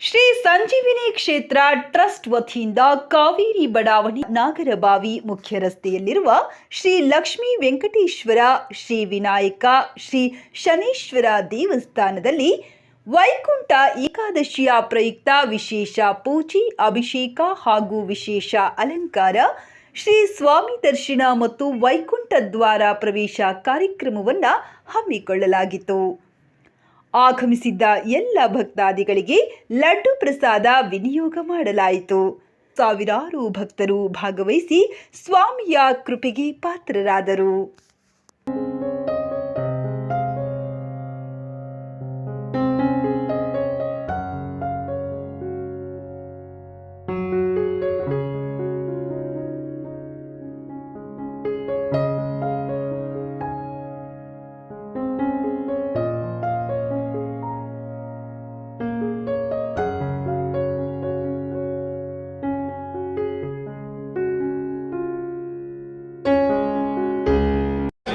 ಶ್ರೀ ಸಂಜೀವಿನಿ ಕ್ಷೇತ್ರ ಟ್ರಸ್ಟ್ ವತಿಯಿಂದ ಕಾವೇರಿ ಬಡಾವಣೆ ನಾಗರಬಾವಿ ಮುಖ್ಯ ರಸ್ತೆಯಲ್ಲಿರುವ ಶ್ರೀ ಲಕ್ಷ್ಮೀ ವೆಂಕಟೇಶ್ವರ ಶ್ರೀ ವಿನಾಯಕ ಶ್ರೀ ಶನೀಶ್ವರ ದೇವಸ್ಥಾನದಲ್ಲಿ ವೈಕುಂಠ ಏಕಾದಶಿಯ ಪ್ರಯುಕ್ತ ವಿಶೇಷ ಪೂಜೆ, ಅಭಿಷೇಕ ಹಾಗೂ ವಿಶೇಷ ಅಲಂಕಾರ, ಶ್ರೀ ಸ್ವಾಮಿ ದರ್ಶನ ಮತ್ತು ವೈಕುಂಠ ದ್ವಾರ ಪ್ರವೇಶ ಕಾರ್ಯಕ್ರಮವನ್ನು ಹಮ್ಮಿಕೊಳ್ಳಲಾಗಿತ್ತು. ಆಗಮಿಸಿದ್ದ ಎಲ್ಲ ಭಕ್ತಾದಿಗಳಿಗೆ ಲಡ್ಡು ಪ್ರಸಾದ ವಿನಿಯೋಗ ಮಾಡಲಾಯಿತು. ಸಾವಿರಾರು ಭಕ್ತರು ಭಾಗವಹಿಸಿ ಸ್ವಾಮಿಯ ಕೃಪೆಗೆ ಪಾತ್ರರಾದರು.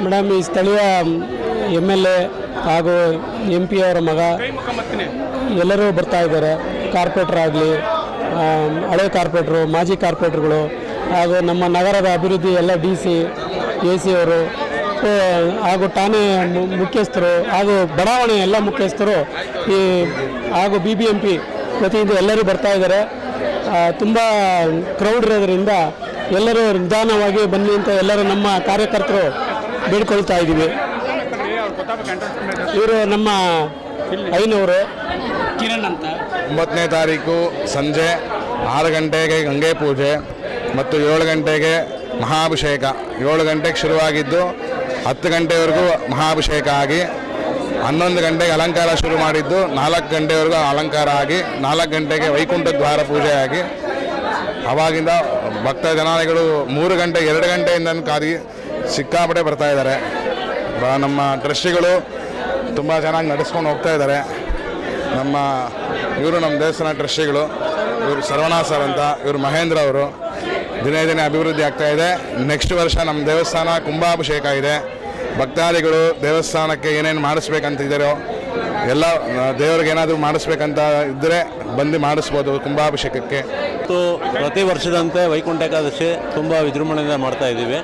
ಮೇಡಮ್, ಈ ಸ್ಥಳೀಯ ಎಂ ಎಲ್ ಎ ಹಾಗೂ ಎಂ ಪಿ ಅವರ ಮಗ ಎಲ್ಲರೂ ಬರ್ತಾ ಇದ್ದಾರೆ. ಕಾರ್ಪೊರೇಟರ್ ಆಗಲಿ ಹಳೆ ಕಾರ್ಪೊರೇಟ್ರು, ಮಾಜಿ ಕಾರ್ಪೊರೇಟ್ರುಗಳು ಹಾಗೂ ನಮ್ಮ ನಗರದ ಅಭಿವೃದ್ಧಿ ಎಲ್ಲ ಡಿ ಸಿ, ಎ ಸಿ ಅವರು ಹಾಗೂ ಠಾಣೆ ಮುಖ್ಯಸ್ಥರು ಹಾಗೂ ಬಡಾವಣೆ ಎಲ್ಲ ಮುಖ್ಯಸ್ಥರು ಈ, ಹಾಗೂ ಬಿ ಬಿ ಎಂ ಪಿ ಪ್ರತಿನಿಧಿ ಎಲ್ಲರೂ ಬರ್ತಾ ಇದ್ದಾರೆ. ತುಂಬ ಕ್ರೌಡ್ ಇರೋದ್ರಿಂದ ಎಲ್ಲರೂ ನಿಧಾನವಾಗಿ ಬನ್ನಿ ಅಂತ ಎಲ್ಲರೂ ನಮ್ಮ ಕಾರ್ಯಕರ್ತರು ಬೇಡ್ಕೊಳ್ತಾ ಇದ್ದೀವಿ. ಇವರು ನಮ್ಮ ಐನೂರು. ಕಿರಣ್ ಅಂತ. ಒಂಬತ್ತನೇ ತಾರೀಕು ಸಂಜೆ ಆರು ಗಂಟೆಗೆ ಗಂಗೆ ಪೂಜೆ ಮತ್ತು ಏಳು ಗಂಟೆಗೆ ಮಹಾಭಿಷೇಕ. ಏಳು ಗಂಟೆಗೆ ಶುರುವಾಗಿದ್ದು ಹತ್ತು ಗಂಟೆವರೆಗೂ ಮಹಾಭಿಷೇಕ ಆಗಿ ಹನ್ನೊಂದು ಗಂಟೆಗೆ ಅಲಂಕಾರ ಶುರು ಮಾಡಿದ್ದು ನಾಲ್ಕು ಗಂಟೆವರೆಗೂ ಅಲಂಕಾರ ಆಗಿ ನಾಲ್ಕು ಗಂಟೆಗೆ ವೈಕುಂಠ ದ್ವಾರ ಪೂಜೆ ಆಗಿ ಅವಾಗಿಂದ ಭಕ್ತ ಜನಾನಿಗಳು ಮೂರು ಗಂಟೆ ಎರಡು ಗಂಟೆಯಿಂದ ಕಾದಿ ಸಿಕ್ಕಾಪಟ್ಟೆ ಬರ್ತಾ ಇದ್ದಾರೆ. ನಮ್ಮ ಟ್ರಸ್ಟಿಗಳು ತುಂಬ ಚೆನ್ನಾಗಿ ನಡೆಸ್ಕೊಂಡು ಹೋಗ್ತಾ ಇದ್ದಾರೆ. ನಮ್ಮ, ಇವರು ನಮ್ಮ ದೇವಸ್ಥಾನ ಟ್ರಸ್ಟಿಗಳು ಇವರು ಸರ್ವಣ ಸರ್ ಅಂತ, ಇವರು ಮಹೇಂದ್ರ ಅವರು. ದಿನೇ ದಿನೇ ಅಭಿವೃದ್ಧಿ ಆಗ್ತಾ ಇದೆ. ನೆಕ್ಸ್ಟ್ ವರ್ಷ ನಮ್ಮ ದೇವಸ್ಥಾನ ಕುಂಭಾಭಿಷೇಕ ಇದೆ. ಭಕ್ತಾದಿಗಳು ದೇವಸ್ಥಾನಕ್ಕೆ ಏನೇನು ಮಾಡಿಸ್ಬೇಕಂತಿದ್ದಾರೋ ಎಲ್ಲ, ದೇವರಿಗೆ ಏನಾದರೂ ಮಾಡಿಸ್ಬೇಕಂತ ಇದ್ದರೆ ಬಂದು ಮಾಡಿಸ್ಬೋದು ಕುಂಭಾಭಿಷೇಕಕ್ಕೆ. ಪ್ರತಿ ವರ್ಷದಂತೆ ವೈಕುಂಠ ಏಕಾದಶಿ ತುಂಬ ವಿಜೃಂಭಣೆಯಿಂದ ಮಾಡ್ತಾ ಇದ್ದೀವಿ.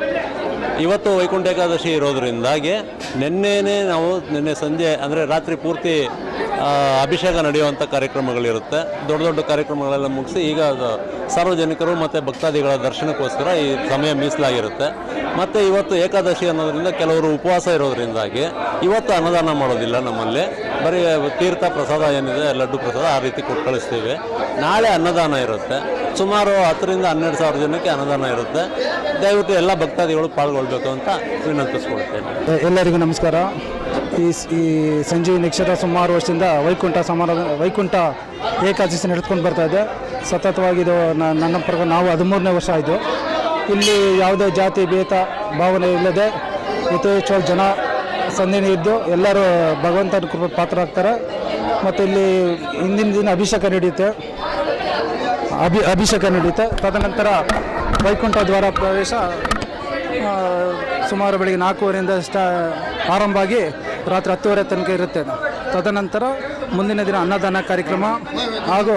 ಇವತ್ತು ವೈಕುಂಠ ಏಕಾದಶಿ ಇರೋದ್ರಿಂದಾಗಿ ನಿನ್ನೆನೇ ನಾವು ನಿನ್ನೆ ಸಂಜೆ ಅಂದರೆ ರಾತ್ರಿ ಪೂರ್ತಿ ಅಭಿಷೇಕ ನಡೆಯುವಂಥ ಕಾರ್ಯಕ್ರಮಗಳಿರುತ್ತೆ. ದೊಡ್ಡ ದೊಡ್ಡ ಕಾರ್ಯಕ್ರಮಗಳೆಲ್ಲ ಮುಗಿಸಿ ಈಗ ಸಾರ್ವಜನಿಕರು ಮತ್ತು ಭಕ್ತಾದಿಗಳ ದರ್ಶನಕ್ಕೋಸ್ಕರ ಈ ಸಮಯ ಮೀಸಲಾಗಿರುತ್ತೆ. ಮತ್ತು ಇವತ್ತು ಏಕಾದಶಿ ಅನ್ನೋದರಿಂದ ಕೆಲವರು ಉಪವಾಸ ಇರೋದರಿಂದಾಗಿ ಇವತ್ತು ಅನ್ನದಾನ ಮಾಡೋದಿಲ್ಲ ನಮ್ಮಲ್ಲಿ. ಬರೀ ತೀರ್ಥ ಪ್ರಸಾದ ಏನಿದೆ, ಲಡ್ಡು ಪ್ರಸಾದ ಆ ರೀತಿ ಕೊಟ್ಟು ಕಳಿಸ್ತೀವಿ. ನಾಳೆ ಅನ್ನದಾನ ಇರುತ್ತೆ. ಸುಮಾರು ಹತ್ತರಿಂದ ಹನ್ನೆರಡು ಸಾವಿರ ಜನಕ್ಕೆ ಅನ್ನದಾನ ಇರುತ್ತೆ. ದಯವಿಟ್ಟು ಎಲ್ಲ ಭಕ್ತಾದಿಗಳು ಪಾಲ್ಗೊಳ್ಬೇಕು ಅಂತ ವಿನಂತಿಸ್ಕೊಳ್ತೇನೆ. ಎಲ್ಲರಿಗೂ ನಮಸ್ಕಾರ. ಈ ಈ ಸಂಜೀವಿ ನಕ್ಷತ್ರ ಸುಮಾರು ವರ್ಷದಿಂದ ವೈಕುಂಠ ಸಮಾರಂಭ ವೈಕುಂಠ ಏಕಾದಶಿ ನಡೆದುಕೊಂಡು ಬರ್ತಾ ಇದೆ. ಸತತವಾಗಿ ಇದು ನನ್ನ ಪ್ರಕಾರ ನಾವು ಹದಿಮೂರನೇ ವರ್ಷ ಆಯಿತು. ಇಲ್ಲಿ ಯಾವುದೇ ಜಾತಿ, ಭೇದ, ಭಾವನೆ ಇಲ್ಲದೆ ಯಥೇಚ್ಛವಾಗಿ ಜನ ಸಂದಿನಿ ಇದ್ದು ಎಲ್ಲರೂ ಭಗವಂತನ ಕೃಪೆ ಪಾತ್ರರಾಗ್ತಾರೆ. ಮತ್ತು ಇಲ್ಲಿ ಹಿಂದಿನ ದಿನ ಅಭಿಷೇಕ ನಡೆಯುತ್ತೆ. ಅಭಿ ಅಭಿಷೇಕ ನಡೆಯುತ್ತೆ. ತದನಂತರ ವೈಕುಂಠ ದ್ವಾರ ಪ್ರವೇಶ ಸುಮಾರು ಬೆಳಿಗ್ಗೆ ನಾಲ್ಕೂವರೆಯಿಂದ ಸ್ಟಾ ಆರಂಭ ರಾತ್ರಿ ಹತ್ತುವರೆ ತನಕ ಇರುತ್ತೆ ತದನಂತರ ಮುಂದಿನ ದಿನ ಅನ್ನದಾನ ಕಾರ್ಯಕ್ರಮ ಹಾಗೂ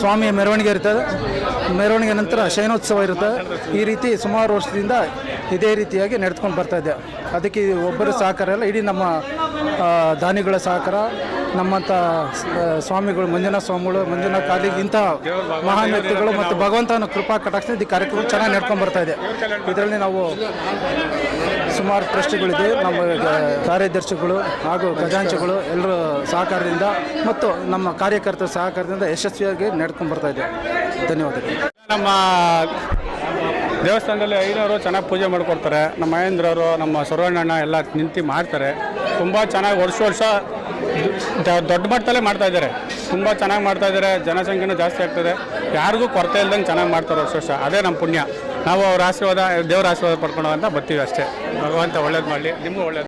ಸ್ವಾಮಿಯ ಮೆರವಣಿಗೆ ಇರ್ತದೆ. ಮೆರವಣಿಗೆ ನಂತರ ಶಯನೋತ್ಸವ ಇರುತ್ತೆ ಈ ರೀತಿ ಸುಮಾರು ವರ್ಷದಿಂದ ಇದೇ ರೀತಿಯಾಗಿ ನಡೆದುಕೊಂಡು ಬರ್ತಾ ಇದೆ. ಅದಕ್ಕೆ ಒಬ್ಬರ ಸಹಕಾರ ಎಲ್ಲ ಇಡೀ ನಮ್ಮ ದಾನಿಗಳ ಸಹಕಾರ ನಮ್ಮಂಥ ಸ್ವಾಮಿಗಳು, ಮಂಜುನಾಥ ಸ್ವಾಮಿಗಳು, ಮಂಜುನಾಥ ಕಾಲಿಗೆ ಇಂಥ ಮಹಾನ್ ವ್ಯಕ್ತಿಗಳು ಮತ್ತು ಭಗವಂತನ ಕೃಪಾ ಕಟಾಕ್ಷ ಈ ಕಾರ್ಯಕ್ರಮ ಚೆನ್ನಾಗಿ ನಡ್ಕೊಂಡು ಬರ್ತಾ ಇದೆ. ಇದರಲ್ಲಿ ನಾವು ಸುಮಾರು ಟ್ರಸ್ಟ್ಗಳಿದೆ, ನಮ್ಮ ಕಾರ್ಯದರ್ಶಿಗಳು ಹಾಗೂ ಖಜಾಂಚಿಗಳು ಎಲ್ಲರೂ ಸಹಕಾರದಿಂದ ಮತ್ತು ನಮ್ಮ ಕಾರ್ಯಕರ್ತರ ಸಹಕಾರದಿಂದ ಯಶಸ್ವಿಯಾಗಿ ನಡ್ಕೊಂಡು ಬರ್ತಾ ಇದೆ. ಧನ್ಯವಾದಗಳು. ನಮ್ಮ ದೇವಸ್ಥಾನದಲ್ಲಿ ಐನವರು ಚೆನ್ನಾಗಿ ಪೂಜೆ ಮಾಡಿಕೊಡ್ತಾರೆ. ನಮ್ಮ ಮಹೇಂದ್ರವರು ನಮ್ಮ ಸರ್ವಣ್ಣಣ್ಣ ಎಲ್ಲ ನಿಂತು ಮಾಡ್ತಾರೆ. ತುಂಬ ಚೆನ್ನಾಗಿ ವರ್ಷ ವರ್ಷ ದೊಡ್ಡ ಮಟ್ಟದಲ್ಲೇ ಮಾಡ್ತಾ ಇದ್ದಾರೆ. ತುಂಬ ಚೆನ್ನಾಗಿ ಮಾಡ್ತಾ ಇದ್ದಾರೆ. ಜನಸಂಖ್ಯೆನೂ ಜಾಸ್ತಿ ಆಗ್ತದೆ. ಯಾರಿಗೂ ಕೊರತೆ ಇಲ್ದಂಗೆ ಚೆನ್ನಾಗಿ ಮಾಡ್ತಾರೆ ವರ್ಷ ವರ್ಷ. ಅದೇ ನಮ್ಮ ಪುಣ್ಯ. ನಾವು ಅವ್ರ ಆಶೀರ್ವಾದ, ದೇವರ ಆಶೀರ್ವಾದ ಪಡ್ಕೊಳ್ಳೋ ಅಂತ ಬರ್ತೀವಿ ಅಷ್ಟೇ. ಭಗವಂತ ಒಳ್ಳೇದು ಮಾಡಲಿ, ನಿಮಗೂ ಒಳ್ಳೇದು